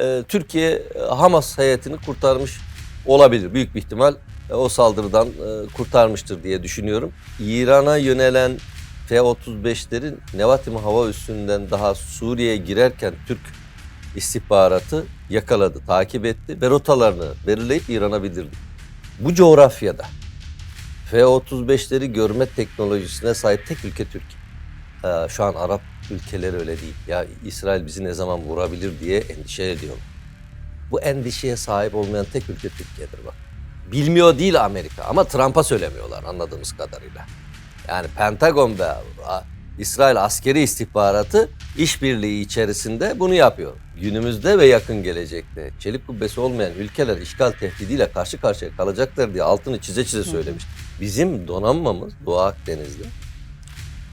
e, Türkiye e, Hamas heyetini kurtarmış olabilir. Büyük bir ihtimal e, o saldırıdan e, kurtarmıştır diye düşünüyorum. İran'a yönelen F-35'lerin Nevatim hava üssünden daha Suriye'ye girerken Türk istihbaratı yakaladı, takip etti ve rotalarını belirleyip İran'a bildirdi. Bu coğrafyada F-35'leri görme teknolojisine sahip tek ülke Türkiye. Ee, şu an Arap ülkeleri öyle değil. Ya İsrail bizi ne zaman vurabilir diye endişe ediyor. Bu endişeye sahip olmayan tek ülke Türkiye'dir bak. Bilmiyor değil Amerika ama Trump'a söylemiyorlar anladığımız kadarıyla. Yani Pentagon ve İsrail askeri istihbaratı işbirliği içerisinde bunu yapıyor. Günümüzde ve yakın gelecekte çelik kubbesi olmayan ülkeler işgal tehdidiyle karşı karşıya kalacaklar diye altını çize çize söylemiş. Bizim donanmamız Doğu Akdeniz'de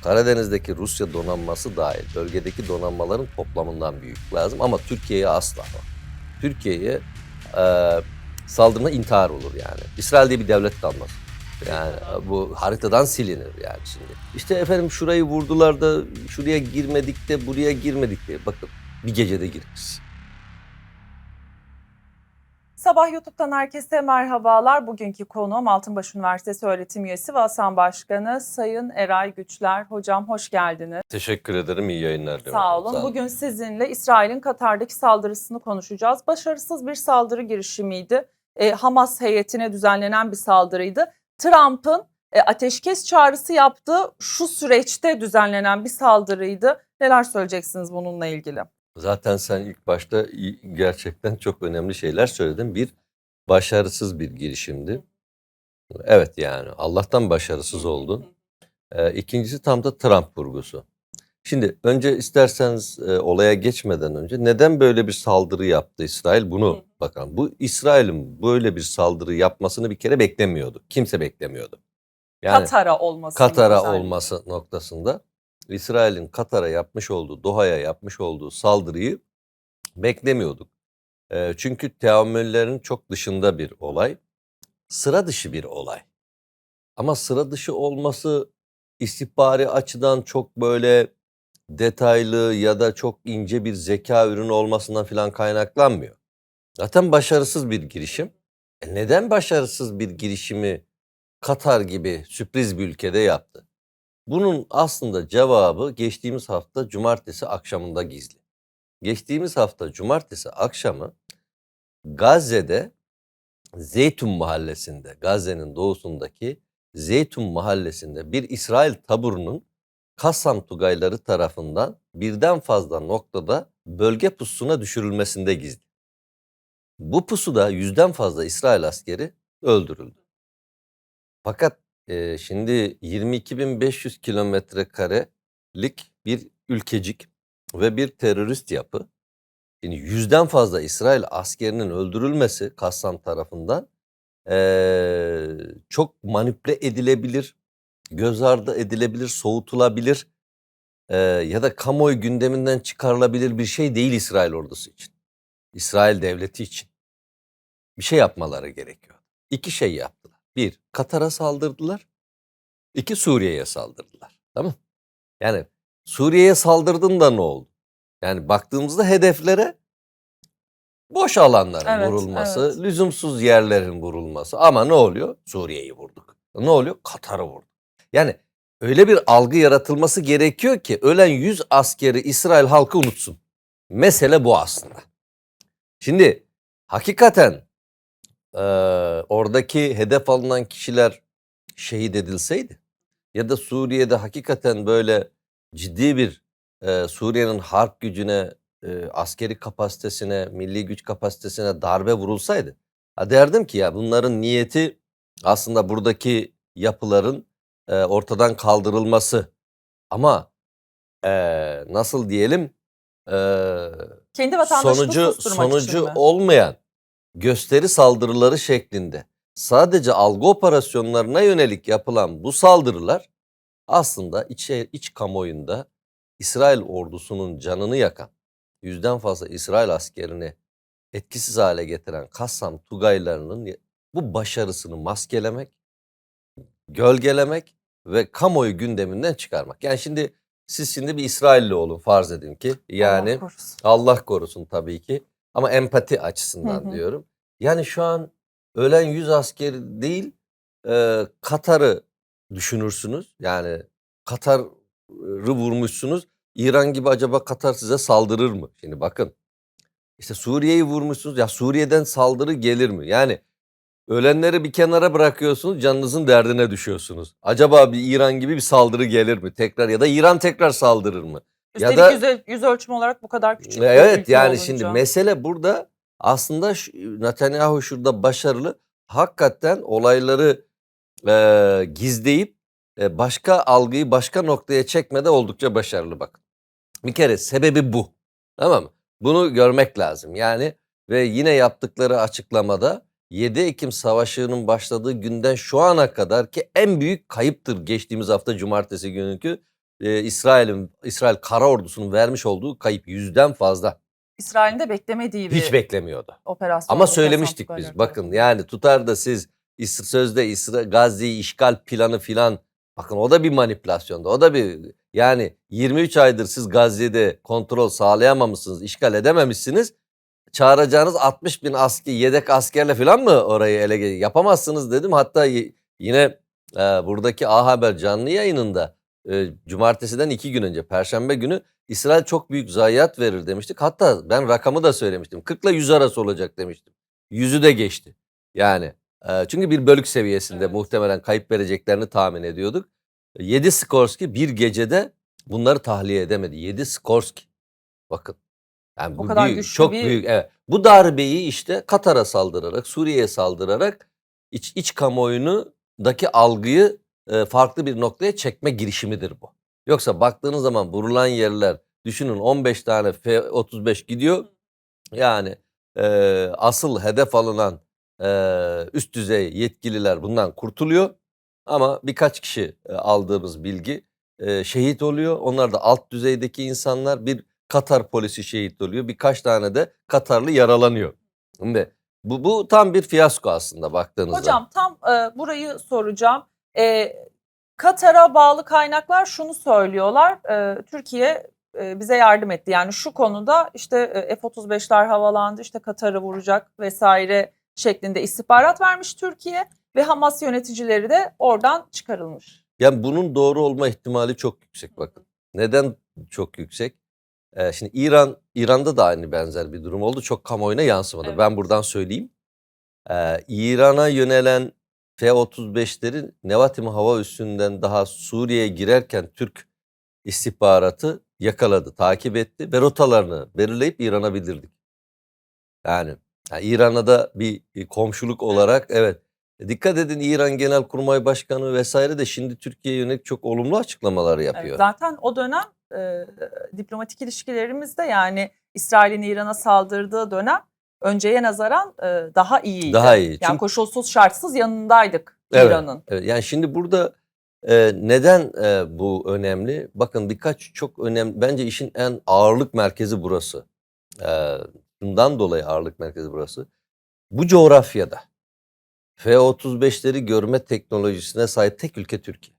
Karadeniz'deki Rusya donanması dahil bölgedeki donanmaların toplamından büyük lazım ama Türkiye'ye asla. Türkiye'ye e, saldırma intihar olur yani. İsrail diye bir devlet kalmaz. Yani e, bu haritadan silinir yani şimdi. İşte efendim şurayı vurdular da şuraya girmedik de buraya girmedik diye. Bakın bir gecede gireriz. Sabah YouTube'dan herkese merhabalar. Bugünkü konuğum Altınbaş Üniversitesi öğretim üyesi ve Hasan Başkanı Sayın Eray Güçler. Hocam hoş geldiniz. Teşekkür ederim. iyi yayınlar diliyorum. Sağ olun. Bugün sizinle İsrail'in Katar'daki saldırısını konuşacağız. Başarısız bir saldırı girişimiydi. E, Hamas heyetine düzenlenen bir saldırıydı. Trump'ın e, ateşkes çağrısı yaptığı şu süreçte düzenlenen bir saldırıydı. Neler söyleyeceksiniz bununla ilgili? Zaten sen ilk başta gerçekten çok önemli şeyler söyledin. Bir, başarısız bir girişimdi. Evet yani Allah'tan başarısız oldu. Ee, ikincisi tam da Trump vurgusu. Şimdi önce isterseniz e, olaya geçmeden önce neden böyle bir saldırı yaptı İsrail bunu bakalım. Bu İsrail'in böyle bir saldırı yapmasını bir kere beklemiyordu. Kimse beklemiyordu. Yani Katar'a olması. Katar'a olması noktasında İsrail'in Katar'a yapmış olduğu, Doha'ya yapmış olduğu saldırıyı beklemiyorduk. Ee, çünkü teamüllerin çok dışında bir olay. Sıra dışı bir olay. Ama sıra dışı olması istihbari açıdan çok böyle detaylı ya da çok ince bir zeka ürünü olmasından falan kaynaklanmıyor. Zaten başarısız bir girişim. E neden başarısız bir girişimi Katar gibi sürpriz bir ülkede yaptı? Bunun aslında cevabı geçtiğimiz hafta cumartesi akşamında gizli. Geçtiğimiz hafta cumartesi akşamı Gazze'de Zeytun mahallesinde, Gazze'nin doğusundaki Zeytun mahallesinde bir İsrail taburunun Kassam Tugayları tarafından birden fazla noktada bölge pusuna düşürülmesinde gizli. Bu pusuda yüzden fazla İsrail askeri öldürüldü. Fakat e, şimdi 22.500 kilometre karelik bir ülkecik ve bir terörist yapı. Şimdi yüzden fazla İsrail askerinin öldürülmesi Kassam tarafından e, çok manipüle edilebilir, göz ardı edilebilir, soğutulabilir e, ya da kamuoyu gündeminden çıkarılabilir bir şey değil İsrail ordusu için. İsrail devleti için. Bir şey yapmaları gerekiyor. İki şey yaptılar. Bir, Katar'a saldırdılar. İki, Suriye'ye saldırdılar. Tamam Yani Suriye'ye saldırdın da ne oldu? Yani baktığımızda hedeflere boş alanların Evet, vurulması, evet. lüzumsuz yerlerin vurulması. Ama ne oluyor? Suriye'yi vurduk. Ne oluyor? Katar'ı vurduk. Yani öyle bir algı yaratılması gerekiyor ki ölen 100 askeri İsrail halkı unutsun. Mesele bu aslında. Şimdi hakikaten eee, oradaki hedef alınan kişiler şehit edilseydi ya da Suriye'de hakikaten böyle ciddi bir eee, Suriye'nin harp gücüne, eee, askeri kapasitesine, milli güç kapasitesine darbe vurulsaydı ha derdim ki ya bunların niyeti aslında buradaki yapıların eee, ortadan kaldırılması. Ama eee, nasıl diyelim eee Kendi sonucu sonucu olmayan gösteri saldırıları şeklinde sadece algı operasyonlarına yönelik yapılan bu saldırılar aslında iç, iç kamuoyunda İsrail ordusunun canını yakan, yüzden fazla İsrail askerini etkisiz hale getiren Kassam Tugaylarının bu başarısını maskelemek, gölgelemek ve kamuoyu gündeminden çıkarmak. Yani şimdi siz şimdi bir İsrailli olun farz edin ki. Yani Allah korusun. Allah korusun tabii ki. Ama empati açısından Hı hı. diyorum. Yani şu an ölen 100 asker değil e, Katar'ı düşünürsünüz. Yani Katar'ı vurmuşsunuz. İran gibi acaba Katar size saldırır mı? Şimdi bakın işte Suriye'yi vurmuşsunuz. Ya Suriye'den saldırı gelir mi? Yani ölenleri bir kenara bırakıyorsunuz. Canınızın derdine düşüyorsunuz. Acaba bir İran gibi bir saldırı gelir mi? Tekrar ya da İran tekrar saldırır mı? Ya Üstelik da- yüz, yüz ölçüm olarak bu kadar küçük Evet yani olunca. şimdi mesele burada aslında Netanyahu şurada başarılı. Hakikaten olayları e, gizleyip e, başka algıyı başka noktaya çekmede oldukça başarılı bakın. Bir kere sebebi bu. Tamam mı? Bunu görmek lazım. Yani ve yine yaptıkları açıklamada 7 Ekim Savaşı'nın başladığı günden şu ana kadar ki en büyük kayıptır geçtiğimiz hafta cumartesi günkü e, İsrail'in İsrail kara ordusunun vermiş olduğu kayıp yüzden fazla. İsrail'in de beklemediği bir Hiç beklemiyordu. operasyon. Ama söylemiştik biz. Kubaylar Bakın yani tutar da siz sözde İsra Gazze'yi işgal planı filan bakın o da bir manipülasyondu. O da bir yani 23 aydır siz Gazze'de kontrol sağlayamamışsınız, işgal edememişsiniz. Çağıracağınız 60 bin asker, yedek askerle filan mı orayı ele yapamazsınız dedim. Hatta yine e, buradaki A Haber canlı yayınında e, cumartesiden iki gün önce perşembe günü İsrail çok büyük zayiat verir demiştik. Hatta ben rakamı da söylemiştim. 40 ile 100 arası olacak demiştim. Yüzü de geçti. Yani e, çünkü bir bölük seviyesinde Evet. muhtemelen kayıp vereceklerini tahmin ediyorduk. 7 Skorsky bir gecede bunları tahliye edemedi. 7 Skorsky. Bakın. Yani O bu kadar büyük, güçlü çok bir- büyük. Evet. Bu darbeyi işte Katar'a saldırarak, Suriye'ye saldırarak iç, iç kamuoyunudaki algıyı e, farklı bir noktaya çekme girişimidir bu. Yoksa baktığınız zaman vurulan yerler düşünün 15 tane F-35 gidiyor. Yani e, asıl hedef alınan e, üst düzey yetkililer bundan kurtuluyor. Ama birkaç kişi e, aldığımız bilgi e, şehit oluyor. Onlar da alt düzeydeki insanlar bir Katar polisi şehit oluyor. Birkaç tane de Katarlı yaralanıyor. Şimdi bu, bu tam bir fiyasko aslında baktığınızda. Hocam tam e, burayı soracağım. E, Katar'a bağlı kaynaklar şunu söylüyorlar. E, Türkiye e, bize yardım etti. Yani şu konuda işte e, F-35'ler havalandı, işte Katar'ı vuracak vesaire şeklinde istihbarat vermiş Türkiye ve Hamas yöneticileri de oradan çıkarılmış. Yani bunun doğru olma ihtimali çok yüksek bakın. Neden çok yüksek? Ee, şimdi İran İran'da da aynı benzer bir durum oldu. Çok kamuoyuna yansımadı. Evet. Ben buradan söyleyeyim. Ee, İran'a yönelen F-35'lerin Nevatim hava üssünden daha Suriye'ye girerken Türk istihbaratı yakaladı, takip etti ve rotalarını belirleyip İran'a bildirdik. Yani, yani İran'a da bir komşuluk olarak evet. E, Dikkat edin İran Genelkurmay Başkanı vesaire de şimdi Türkiye'ye yönelik çok olumlu açıklamalar Evet, yapıyor. zaten o dönem e, diplomatik ilişkilerimizde yani İsrail'in İran'a saldırdığı dönem önceye nazaran e, daha iyiydi. Daha iyi. Yani Çünkü- koşulsuz şartsız yanındaydık Evet. İran'ın. Evet, yani şimdi burada e, neden e, bu önemli? Bakın birkaç çok önemli. Bence işin en ağırlık merkezi burası. E, bundan dolayı ağırlık merkezi burası. Bu coğrafyada F-35'leri görme teknolojisine sahip tek ülke Türkiye.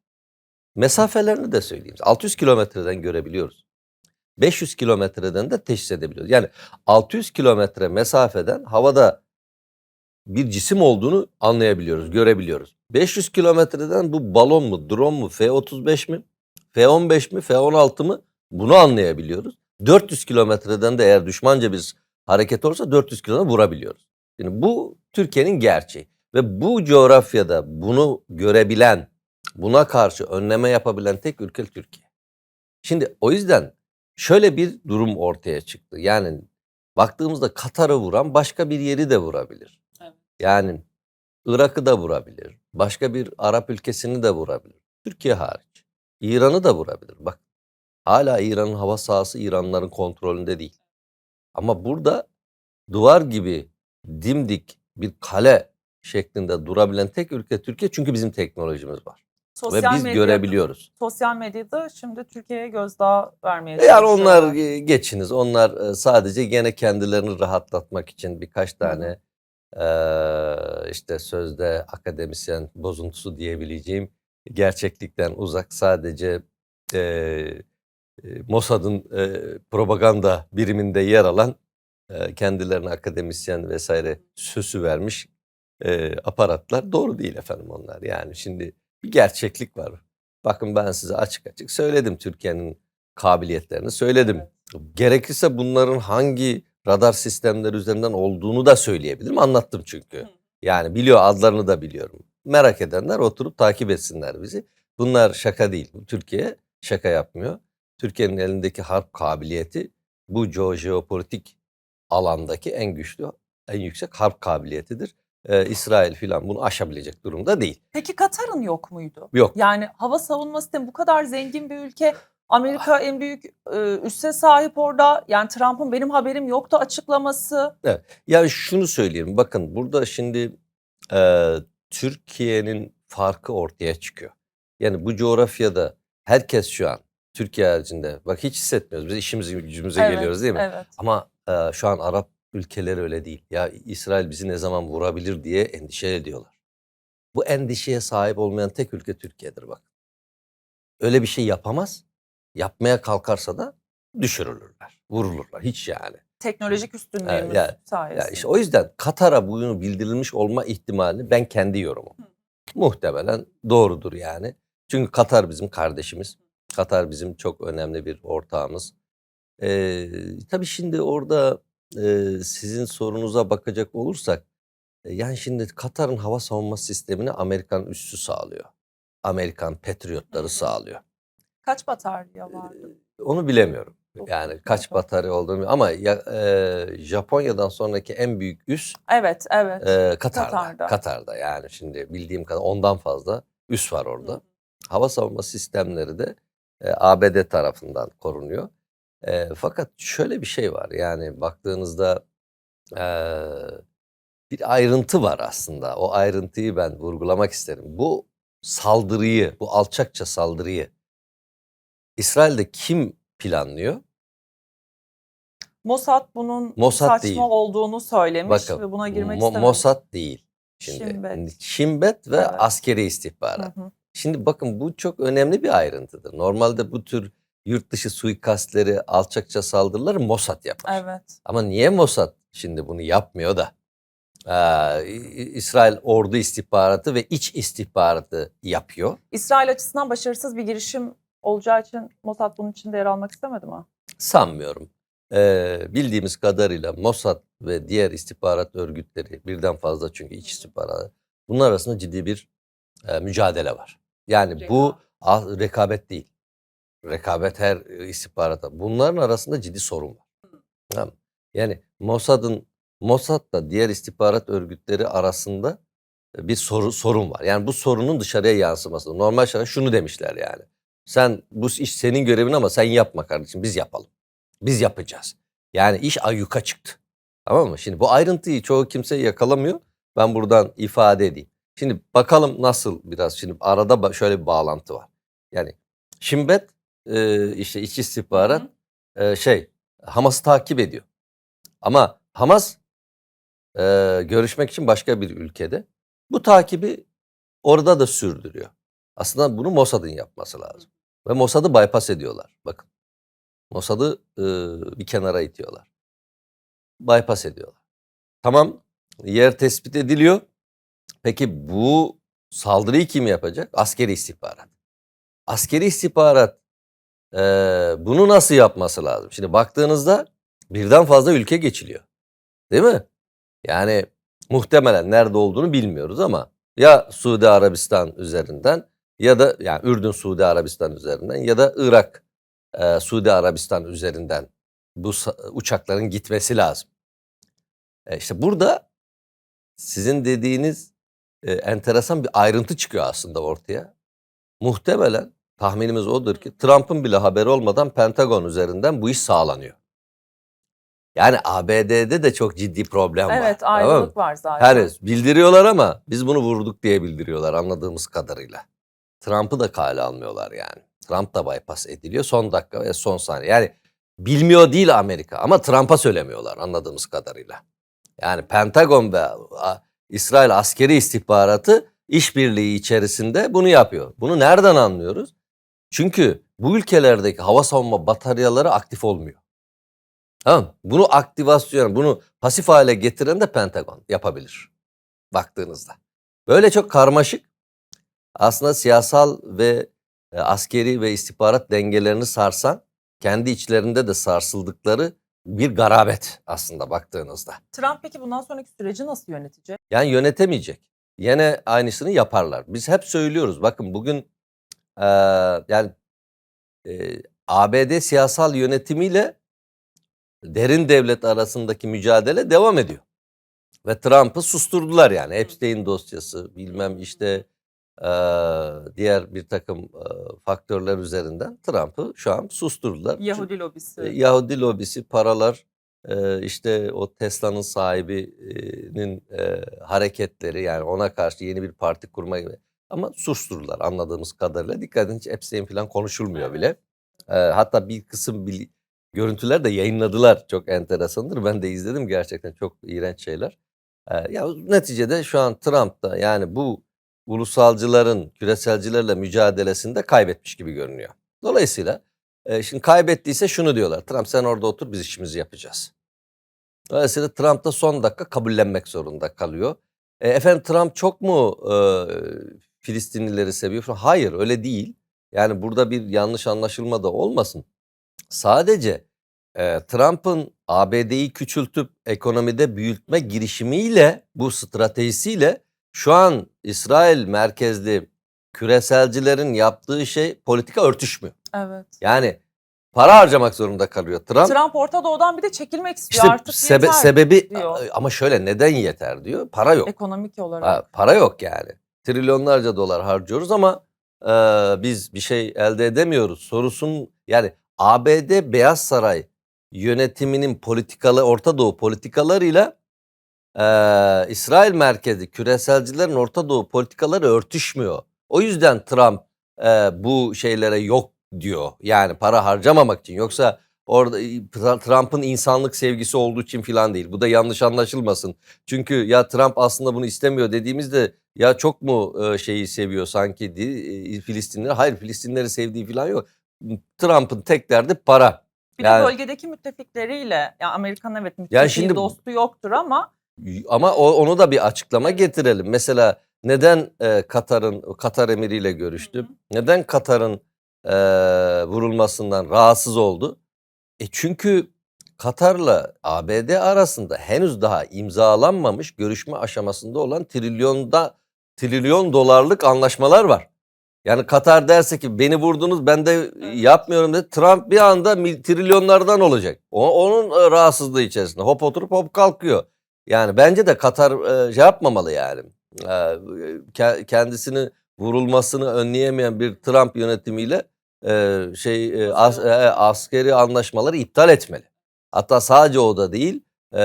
Mesafelerini de söyleyeyim. 600 kilometreden görebiliyoruz. 500 kilometreden de teşhis edebiliyoruz. Yani 600 kilometre mesafeden havada bir cisim olduğunu anlayabiliyoruz, görebiliyoruz. 500 kilometreden bu balon mu, drone mu, F-35 mi, F-15 mi, F-16 mı bunu anlayabiliyoruz. 400 kilometreden de eğer düşmanca bir hareket olursa 400 kilometre vurabiliyoruz. Yani bu Türkiye'nin gerçeği ve bu coğrafyada bunu görebilen, buna karşı önleme yapabilen tek ülke Türkiye. Şimdi o yüzden şöyle bir durum ortaya çıktı. Yani baktığımızda Katar'ı vuran başka bir yeri de vurabilir. Evet. Yani Irak'ı da vurabilir. Başka bir Arap ülkesini de vurabilir. Türkiye hariç. İran'ı da vurabilir. Bak hala İran'ın hava sahası İranlıların kontrolünde değil. Ama burada duvar gibi dimdik bir kale şeklinde durabilen tek ülke Türkiye çünkü bizim teknolojimiz var. Sosyal Ve biz medyada- görebiliyoruz. Sosyal medyada şimdi Türkiye'ye gözdağı vermeye E Yani onlar çalışıyorlar. e, geçiniz. Onlar e, sadece gene kendilerini rahatlatmak için birkaç tane e, işte sözde akademisyen bozuntusu diyebileceğim gerçeklikten uzak sadece e, e, Mossad'ın e, propaganda biriminde yer alan e, kendilerine akademisyen vesaire sözü vermiş e, aparatlar doğru değil efendim onlar. Yani şimdi bir gerçeklik var. Bakın ben size açık açık söyledim Türkiye'nin kabiliyetlerini söyledim. Gerekirse bunların hangi radar sistemleri üzerinden olduğunu da söyleyebilirim. Anlattım çünkü. Yani biliyor adlarını da biliyorum. Merak edenler oturup takip etsinler bizi. Bunlar şaka değil. Türkiye şaka yapmıyor. Türkiye'nin elindeki harp kabiliyeti bu jeopolitik alandaki en güçlü, en yüksek harp kabiliyetidir. Ee, İsrail filan bunu aşabilecek durumda değil. Peki Katar'ın yok muydu? Yok. Yani hava savunma sistemi bu kadar zengin bir ülke. Amerika en büyük e, üsse sahip orada. Yani Trump'ın benim haberim yoktu açıklaması. Yani şunu söyleyeyim. Bakın burada şimdi e, Türkiye'nin farkı ortaya çıkıyor. Yani bu coğrafyada herkes şu an Türkiye haricinde bak hiç hissetmiyoruz. Biz işimize gücümüze Evet, geliyoruz değil mi? Evet. Ama e, şu an Arap ülkeleri öyle değil. Ya İsrail bizi ne zaman vurabilir diye endişe ediyorlar. Bu endişeye sahip olmayan tek ülke Türkiye'dir bak. Öyle bir şey yapamaz. Yapmaya kalkarsa da düşürülürler, vurulurlar. Hiç yani. Teknolojik üstünlüğümüz ya- sayesinde. Ya işte o yüzden Katar'a bunu bildirilmiş olma ihtimalini ben kendi yorumum. Hı. Muhtemelen doğrudur yani. Çünkü Katar bizim kardeşimiz. Katar bizim çok önemli bir ortağımız. Ee, tabii şimdi orada e, sizin sorunuza bakacak olursak e, yani şimdi Katar'ın hava savunma sistemini Amerikan üssü sağlıyor. Amerikan Patriotları sağlıyor. Kaç batarya vardı? Onu bilemiyorum. Yani kaç batarya. olduğunu ama ya, e, Japonya'dan sonraki en büyük üs Evet, evet. e, Katar'da. Katar'da. Katar'da. yani şimdi bildiğim kadar ondan fazla üs var orada. Hava savunma sistemleri de e, ABD tarafından korunuyor. E, fakat şöyle bir şey var yani baktığınızda e, bir ayrıntı var aslında. O ayrıntıyı ben vurgulamak isterim. Bu saldırıyı, bu alçakça saldırıyı İsrail'de kim planlıyor? Mossad bunun Mossad saçma değil. olduğunu söylemiş Bakın ve buna girmek Mo- istememiş. Mossad değil. Şimdi Şimbet. Şimbet ve Evet. askeri istihbarat. Hı hı. Şimdi bakın bu çok önemli bir ayrıntıdır. Normalde bu tür yurt dışı suikastleri, alçakça saldırıları Mossad yapar. Evet. Ama niye Mossad şimdi bunu yapmıyor da? Ee, İsrail ordu istihbaratı ve iç istihbaratı yapıyor. İsrail açısından başarısız bir girişim olacağı için Mossad bunun içinde yer almak istemedi mi? Sanmıyorum. Ee, bildiğimiz kadarıyla Mossad ve diğer istihbarat örgütleri birden fazla çünkü iç istihbarat bunlar arasında ciddi bir e, mücadele var. Yani bu rekabet değil. Rekabet her istihbarata. Bunların arasında ciddi sorun var. Yani Mossad'ın Mossad'la diğer istihbarat örgütleri arasında bir soru, sorun var. Yani bu sorunun dışarıya yansıması. Normal şartlarda şunu demişler yani. Sen bu iş senin görevin ama sen yapma kardeşim biz yapalım. Biz yapacağız. Yani iş ayyuka çıktı. Tamam mı? Şimdi bu ayrıntıyı çoğu kimse yakalamıyor. Ben buradan ifade edeyim. Şimdi bakalım nasıl biraz. Şimdi arada şöyle bir bağlantı var. Yani Şimbet e, işte iç istihbarat e, şey Hamas'ı takip ediyor. Ama Hamas e, görüşmek için başka bir ülkede. Bu takibi orada da sürdürüyor. Aslında bunu Mossad'ın yapması lazım. Ve Mossad'ı bypass ediyorlar. Bakın. Mossad'ı e, bir kenara itiyorlar. Bypass ediyorlar. Tamam yer tespit ediliyor. Peki bu saldırıyı kim yapacak? Askeri istihbarat. Askeri istihbarat e, bunu nasıl yapması lazım? Şimdi baktığınızda birden fazla ülke geçiliyor. Değil mi? Yani muhtemelen nerede olduğunu bilmiyoruz ama ya Suudi Arabistan üzerinden ya da yani Ürdün Suudi Arabistan üzerinden ya da Irak e, Suudi Arabistan üzerinden bu uçakların gitmesi lazım. E, işte burada sizin dediğiniz e, enteresan bir ayrıntı çıkıyor aslında ortaya. Muhtemelen tahminimiz odur ki Trump'ın bile haberi olmadan Pentagon üzerinden bu iş sağlanıyor. Yani ABD'de de çok ciddi problem var. Evet tamam mı? ayrılık var zaten. Her bildiriyorlar ama biz bunu vurduk diye bildiriyorlar anladığımız kadarıyla. Trump'ı da kale almıyorlar yani. Trump da bypass ediliyor son dakika ve son saniye. Yani bilmiyor değil Amerika ama Trump'a söylemiyorlar anladığımız kadarıyla. Yani Pentagon ve İsrail askeri istihbaratı işbirliği içerisinde bunu yapıyor. Bunu nereden anlıyoruz? Çünkü bu ülkelerdeki hava savunma bataryaları aktif olmuyor. Tamam? Bunu aktivasyon, bunu pasif hale getiren de Pentagon yapabilir baktığınızda. Böyle çok karmaşık aslında siyasal ve e, askeri ve istihbarat dengelerini sarsan kendi içlerinde de sarsıldıkları bir garabet aslında baktığınızda. Trump peki bundan sonraki süreci nasıl yönetecek? Yani yönetemeyecek. Yine aynısını yaparlar. Biz hep söylüyoruz. Bakın bugün eee, yani eee, ABD siyasal yönetimiyle derin devlet arasındaki mücadele devam ediyor. Ve Trump'ı susturdular yani. Epstein dosyası bilmem işte eee, diğer bir takım eee, faktörler üzerinden Trump'ı şu an susturdular. Yahudi lobisi. E, Yahudi lobisi, paralar, e, işte o Tesla'nın sahibinin e, hareketleri yani ona karşı yeni bir parti kurma gibi. Ama susturdular anladığımız kadarıyla. Dikkat edin hiç Epstein falan konuşulmuyor bile. E, hatta bir kısım bil- görüntüler de yayınladılar. Çok enteresandır. Ben de izledim gerçekten çok iğrenç şeyler. E, ya neticede şu an Trump da yani bu ulusalcıların küreselcilerle mücadelesinde kaybetmiş gibi görünüyor. Dolayısıyla e, şimdi kaybettiyse şunu diyorlar. Trump sen orada otur biz işimizi yapacağız. Dolayısıyla Trump da son dakika kabullenmek zorunda kalıyor. E, efendim Trump çok mu e, Filistinlileri seviyor? Hayır öyle değil. Yani burada bir yanlış anlaşılma da olmasın. Sadece e, Trump'ın ABD'yi küçültüp ekonomide büyütme girişimiyle bu stratejisiyle şu an İsrail merkezli küreselcilerin yaptığı şey politika örtüşmüyor. Evet. Yani para harcamak zorunda kalıyor Trump. Trump Orta Doğu'dan bir de çekilmek istiyor İşte artık sebe- yeter sebebi diyor. ama şöyle neden yeter diyor. Para yok. ekonomik olarak. Ha, para yok yani. Trilyonlarca dolar harcıyoruz ama e, biz bir şey elde edemiyoruz. Sorusun yani ABD Beyaz Saray yönetiminin politikalı Orta Doğu politikalarıyla e, İsrail merkezli küreselcilerin Orta Doğu politikaları örtüşmüyor. O yüzden Trump e, bu şeylere yok diyor. Yani para harcamamak için. Yoksa orada Trump'ın insanlık sevgisi olduğu için falan değil. Bu da yanlış anlaşılmasın. Çünkü ya Trump aslında bunu istemiyor dediğimizde ya çok mu e, şeyi seviyor sanki Filistinleri? Hayır Filistinleri sevdiği falan yok. Trump'ın tek derdi para. bir yani- de bölgedeki müttefikleriyle ya Amerikan evet müttefiki Yani şimdi- dostu yoktur ama Ama o, onu da bir açıklama getirelim. Mesela neden e, Katar'ın Katar emiriyle görüştü? Hı hı. Neden Katar'ın e, vurulmasından rahatsız oldu? E çünkü Katar'la ABD arasında henüz daha imzalanmamış görüşme aşamasında olan trilyonda trilyon dolarlık anlaşmalar var. Yani Katar derse ki beni vurdunuz ben de yapmıyorum dedi. Trump bir anda trilyonlardan olacak. O, onun e, rahatsızlığı içerisinde hop oturup hop kalkıyor. Yani bence de Katar e, şey yapmamalı yani. E, ke- kendisini vurulmasını önleyemeyen bir Trump yönetimiyle e, şey e, as- e, askeri anlaşmaları iptal etmeli. Hatta sadece o da değil, e,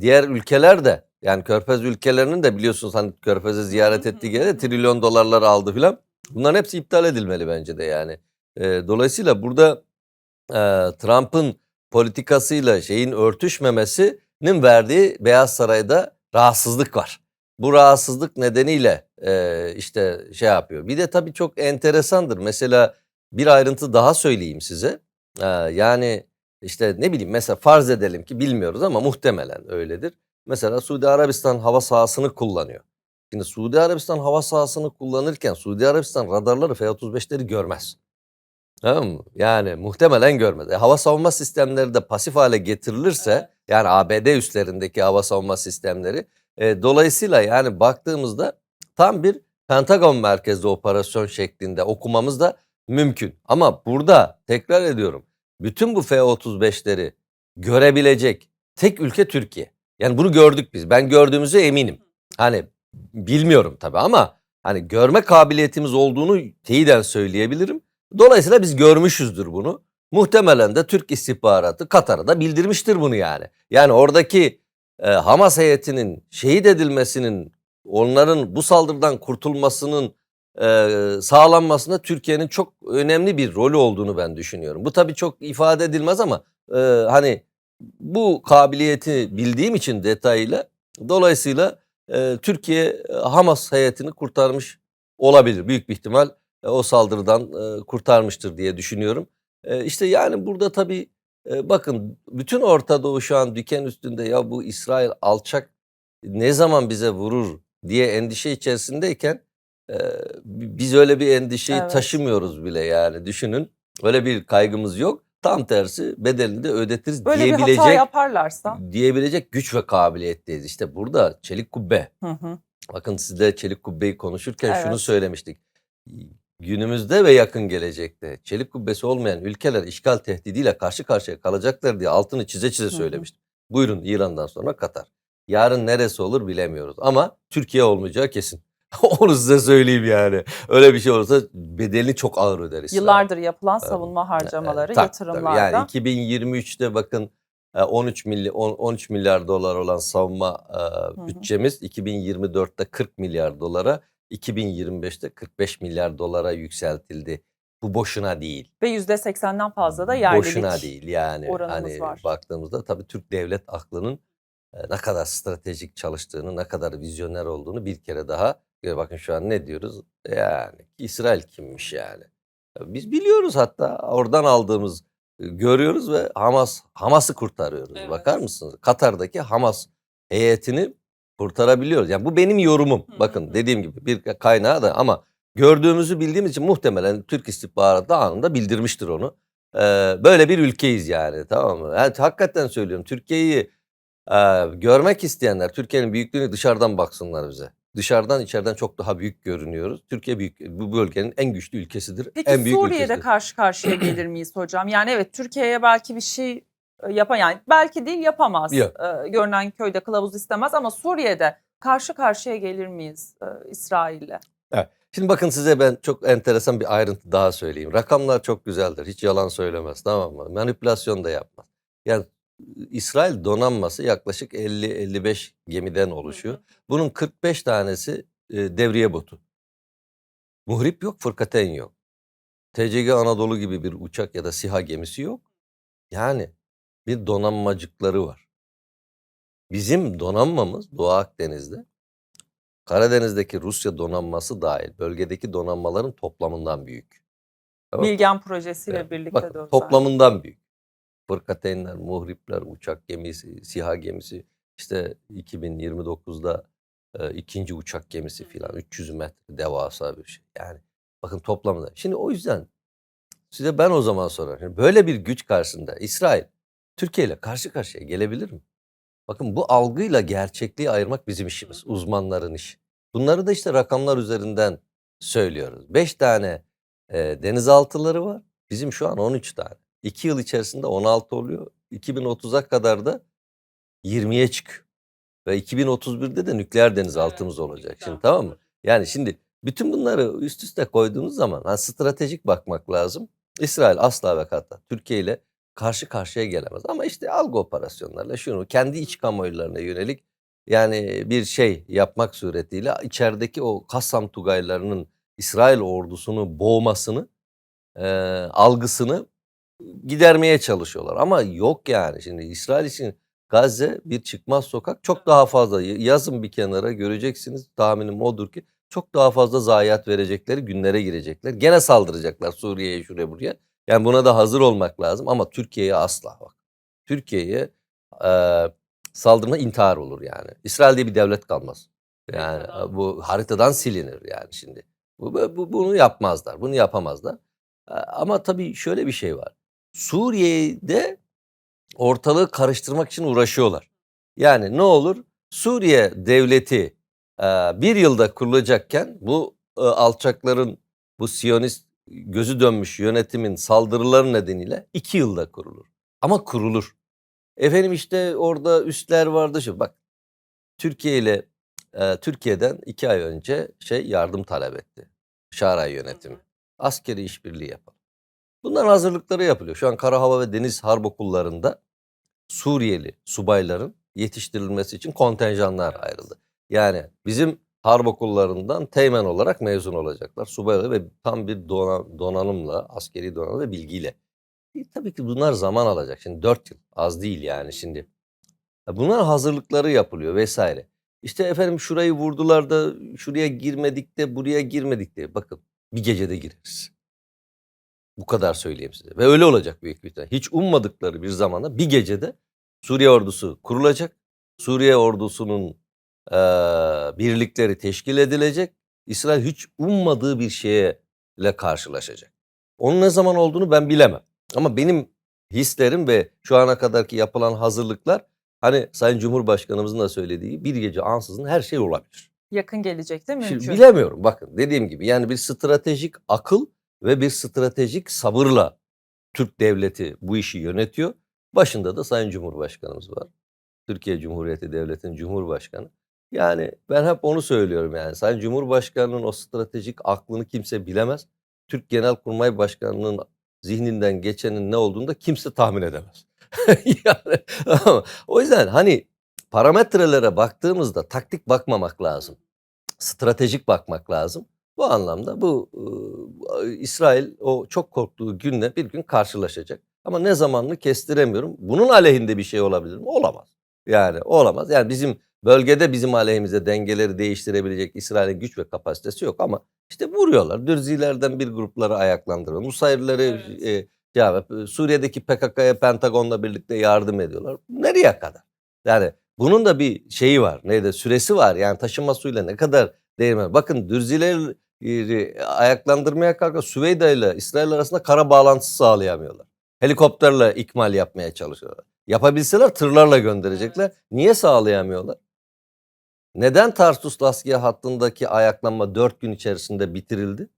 diğer ülkeler de yani Körfez ülkelerinin de biliyorsunuz hani Körfez'e ziyaret ettiği gene trilyon dolarlar aldı filan. Bunların hepsi iptal edilmeli bence de yani. E, dolayısıyla burada e, Trump'ın politikasıyla şeyin örtüşmemesinin verdiği Beyaz Saray'da rahatsızlık var. Bu rahatsızlık nedeniyle e, işte şey yapıyor. Bir de tabii çok enteresandır. Mesela bir ayrıntı daha söyleyeyim size. E, yani işte ne bileyim mesela farz edelim ki bilmiyoruz ama muhtemelen öyledir. Mesela Suudi Arabistan hava sahasını kullanıyor. Şimdi Suudi Arabistan hava sahasını kullanırken Suudi Arabistan radarları F-35'leri görmez. Tamam mı? Yani muhtemelen görmez. E, hava savunma sistemleri de pasif hale getirilirse yani ABD üslerindeki hava savunma sistemleri e, dolayısıyla yani baktığımızda tam bir Pentagon merkezli operasyon şeklinde okumamız da mümkün. Ama burada tekrar ediyorum bütün bu F-35'leri görebilecek tek ülke Türkiye. Yani bunu gördük biz. Ben gördüğümüze eminim. Hani bilmiyorum tabii ama hani görme kabiliyetimiz olduğunu teyiden söyleyebilirim. Dolayısıyla biz görmüşüzdür bunu. Muhtemelen de Türk istihbaratı Katar'a da bildirmiştir bunu yani. Yani oradaki e, Hamas heyetinin şehit edilmesinin, onların bu saldırıdan kurtulmasının e, sağlanmasında Türkiye'nin çok önemli bir rolü olduğunu ben düşünüyorum. Bu tabii çok ifade edilmez ama e, hani bu kabiliyeti bildiğim için detayıyla dolayısıyla e, Türkiye Hamas heyetini kurtarmış olabilir. Büyük bir ihtimal e, o saldırıdan e, kurtarmıştır diye düşünüyorum. E, işte yani burada tabii bakın bütün Orta Doğu şu an diken üstünde ya bu İsrail alçak ne zaman bize vurur diye endişe içerisindeyken e, bi- biz öyle bir endişeyi Evet. taşımıyoruz bile yani düşünün. Öyle bir kaygımız yok. Tam tersi bedelini de ödetiriz Böyle bir hata diyebilecek yaparlarsa. diyebilecek güç ve kabiliyetteyiz. İşte burada çelik kubbe. Hı hı. Bakın sizle çelik kubbeyi konuşurken şunu Evet. söylemiştik. Günümüzde ve yakın gelecekte çelik kubbesi olmayan ülkeler işgal tehdidiyle karşı karşıya kalacaklar diye altını çize çize Hı hı. söylemiştim. Buyurun İran'dan sonra Katar. Yarın neresi olur bilemiyoruz ama Türkiye olmayacağı kesin. Onu size söyleyeyim yani. Öyle bir şey olursa bedelini çok ağır öder İsrail. Yıllardır yapılan Evet. savunma harcamaları, Tabii, tabii. yatırımlarda. Yani 2023'te bakın e, 13 milyar 13 milyar dolar olan savunma e, hı. bütçemiz 2024'te 40 milyar dolara, 2025'te 45 milyar dolara yükseltildi. Bu boşuna değil. Ve %80'den fazla da yerlilik. Boşuna değil yani. Hani var. baktığımızda tabii Türk devlet aklının e, ne kadar stratejik çalıştığını, ne kadar vizyoner olduğunu bir kere daha e, bakın şu an ne diyoruz? Yani İsrail kimmiş yani? Biz biliyoruz hatta oradan aldığımız e, görüyoruz ve Hamas Hamas'ı kurtarıyoruz. Evet. Bakar mısınız? Katar'daki Hamas heyetini kurtarabiliyoruz. Yani bu benim yorumum. Bakın dediğim gibi bir kaynağı da ama gördüğümüzü bildiğimiz için muhtemelen Türk istihbaratı anında bildirmiştir onu. Ee, böyle bir ülkeyiz yani tamam mı? Yani hakikaten söylüyorum Türkiye'yi e, görmek isteyenler Türkiye'nin büyüklüğünü dışarıdan baksınlar bize. Dışarıdan içeriden çok daha büyük görünüyoruz. Türkiye büyük bu bölgenin en güçlü ülkesidir. Peki en büyük Suriye'de ülkesidir. karşı karşıya gelir miyiz hocam? Yani evet Türkiye'ye belki bir şey yapan yani belki değil yapamaz. Yok. Ee, görünen köyde kılavuz istemez ama Suriye'de karşı karşıya gelir miyiz e, İsrail'le? Şimdi bakın size ben çok enteresan bir ayrıntı daha söyleyeyim. Rakamlar çok güzeldir. Hiç yalan söylemez tamam mı? Manipülasyon da yapmaz. Yani İsrail donanması yaklaşık 50-55 gemiden oluşuyor. Bunun 45 tanesi e, devriye botu. Muhrip yok, fırkateyn yok. TCG Anadolu gibi bir uçak ya da SİHA gemisi yok. Yani bir donanmacıkları var. Bizim donanmamız Doğu Akdeniz'de Karadeniz'deki Rusya donanması dahil bölgedeki donanmaların toplamından büyük. Tamam. Bilgen projesiyle Evet, birlikte Bakın de toplamından büyük. Fırkateynler, muhripler, uçak gemisi, SİHA gemisi işte 2029'da e, ikinci uçak gemisi filan 300 metre devasa bir şey. Yani bakın toplamda. Şimdi o yüzden size ben o zaman sorarım. Şimdi Böyle bir güç karşısında İsrail Türkiye ile karşı karşıya gelebilir mi? Bakın bu algıyla gerçekliği ayırmak bizim işimiz. Uzmanların işi. Bunları da işte rakamlar üzerinden söylüyoruz. 5 tane e, denizaltıları var. Bizim şu an 13 tane. 2 yıl içerisinde 16 oluyor. 2030'a kadar da 20'ye çıkıyor. Ve 2031'de de nükleer denizaltımız olacak. Şimdi tamam mı? Yani şimdi bütün bunları üst üste koyduğunuz zaman hani stratejik bakmak lazım. İsrail asla ve kata Türkiye ile karşı karşıya gelemez. Ama işte algı operasyonlarla şunu kendi iç kamuoylarına yönelik yani bir şey yapmak suretiyle içerideki o Kassam Tugaylarının İsrail ordusunu boğmasını, e, algısını gidermeye çalışıyorlar. Ama yok yani şimdi İsrail için Gazze bir çıkmaz sokak çok daha fazla yazın bir kenara göreceksiniz tahminim odur ki çok daha fazla zayiat verecekleri günlere girecekler. Gene saldıracaklar Suriye'ye şuraya buraya. Yani buna da hazır olmak lazım ama Türkiye'ye asla bak. Türkiye'ye e, saldırma intihar olur yani. İsrail diye bir devlet kalmaz. Yani Haritadan. bu haritadan silinir yani şimdi. Bu, bu bunu yapmazlar. Bunu yapamazlar. E, Ama tabii şöyle bir şey var. Suriye'de ortalığı karıştırmak için uğraşıyorlar. Yani ne olur? Suriye devleti e, bir yılda kurulacakken bu e, alçakların, bu Siyonist gözü dönmüş yönetimin saldırıları nedeniyle iki yılda kurulur. Ama kurulur. Efendim işte orada üstler vardı şu. Bak Türkiye ile e, Türkiye'den iki ay önce şey yardım talep etti. Şaray yönetimi. Askeri işbirliği yapalım. Bunların hazırlıkları yapılıyor. Şu an Kara Hava ve Deniz Harp Okullarında Suriyeli subayların yetiştirilmesi için kontenjanlar ayrıldı. Yani bizim harp okullarından teğmen olarak mezun olacaklar. Subay ve tam bir dona- donanımla, askeri donanım ve bilgiyle. E, tabii ki bunlar zaman alacak. Şimdi 4 yıl az değil yani şimdi. E, Bunların hazırlıkları yapılıyor vesaire. İşte efendim şurayı vurdular da şuraya girmedik de buraya girmedik de bakın bir gecede gireriz. Bu kadar söyleyeyim size. Ve öyle olacak büyük bir ihtimalle. Hiç ummadıkları bir zamanda bir gecede Suriye ordusu kurulacak. Suriye ordusunun eee, birlikleri teşkil edilecek. İsrail hiç ummadığı bir şeye ile karşılaşacak. Onun ne zaman olduğunu ben bilemem. Ama benim hislerim ve şu ana kadarki yapılan hazırlıklar hani Sayın Cumhurbaşkanımızın da söylediği bir gece ansızın her şey olabilir. Yakın gelecekte mümkün. Şimdi bilemiyorum bakın dediğim gibi yani bir stratejik akıl ve bir stratejik sabırla Türk devleti bu işi yönetiyor. Başında da Sayın Cumhurbaşkanımız var. Türkiye Cumhuriyeti Devleti'nin Cumhurbaşkanı. Yani ben hep onu söylüyorum yani Sayın Cumhurbaşkanı'nın o stratejik aklını kimse bilemez. Türk Genelkurmay Başkanı'nın zihninden geçenin ne olduğunu da kimse tahmin edemez. yani o yüzden hani parametrelere baktığımızda taktik bakmamak lazım. Stratejik bakmak lazım. Bu anlamda bu e, İsrail o çok korktuğu günle bir gün karşılaşacak. Ama ne zamanını kestiremiyorum. Bunun aleyhinde bir şey olabilir mi? Olamaz. Yani olamaz. Yani bizim bölgede bizim aleyhimize dengeleri değiştirebilecek İsrail'in güç ve kapasitesi yok ama işte vuruyorlar. Dürzilerden bir grupları ayaklandırıyor. Nusayrileri Evet. e, ya, Suriye'deki PKK'ya Pentagon'la birlikte yardım ediyorlar. Nereye kadar? Yani bunun da bir şeyi var. Neydi? Süresi var. Yani taşınma suyla ne kadar değirmen. Bakın Dürzileri e, ayaklandırmaya kalkan Süveyda ile İsrail arasında kara bağlantısı sağlayamıyorlar. Helikopterle ikmal yapmaya çalışıyorlar. Yapabilseler tırlarla gönderecekler. Niye sağlayamıyorlar? Neden Tarsus Laskiye hattındaki ayaklanma 4 gün içerisinde bitirildi?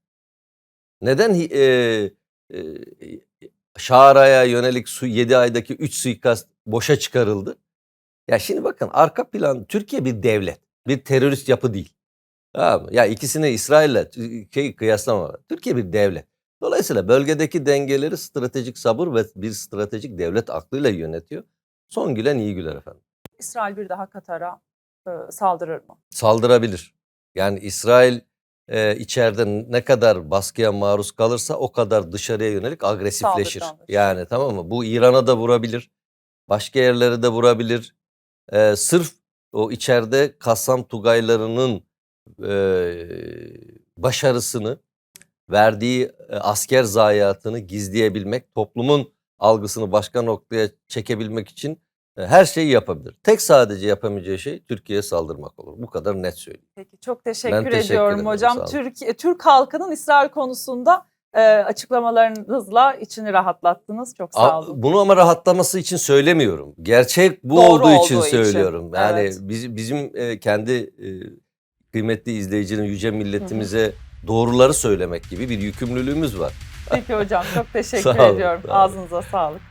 Neden e, e, Şara'ya yönelik su 7 aydaki 3 suikast boşa çıkarıldı? Ya şimdi bakın arka plan Türkiye bir devlet. Bir terörist yapı değil. Tamam mı? Ya ikisini İsrail'le şey kıyaslama. Türkiye bir devlet. Dolayısıyla bölgedeki dengeleri stratejik sabır ve bir stratejik devlet aklıyla yönetiyor. Son gülen iyi güler efendim. İsrail bir daha Katar'a saldırır mı? Saldırabilir. Yani İsrail e, içeride ne kadar baskıya maruz kalırsa o kadar dışarıya yönelik agresifleşir. Yani tamam mı? Bu İran'a da vurabilir. Başka yerlere de vurabilir. E, sırf o içeride Kassam Tugaylarının e, başarısını, verdiği e, asker zayiatını gizleyebilmek, toplumun algısını başka noktaya çekebilmek için e, her şeyi yapabilir. Tek sadece yapamayacağı şey Türkiye'ye saldırmak olur. Bu kadar net söyleyeyim. Peki çok teşekkür, teşekkür ediyorum ederim, hocam. olun. Türkiye Türk halkının İsrail konusunda e, açıklamalarınızla içini rahatlattınız. Çok sağ olun. Bunu ama rahatlaması için söylemiyorum. Gerçek bu Doğru olduğu için olduğu için, söylüyorum. Yani evet. biz, bizim e, kendi e, kıymetli izleyicinin yüce milletimize doğruları söylemek gibi bir yükümlülüğümüz var. Peki hocam çok teşekkür Sağ ediyorum. olun. Ağzınıza sağlık.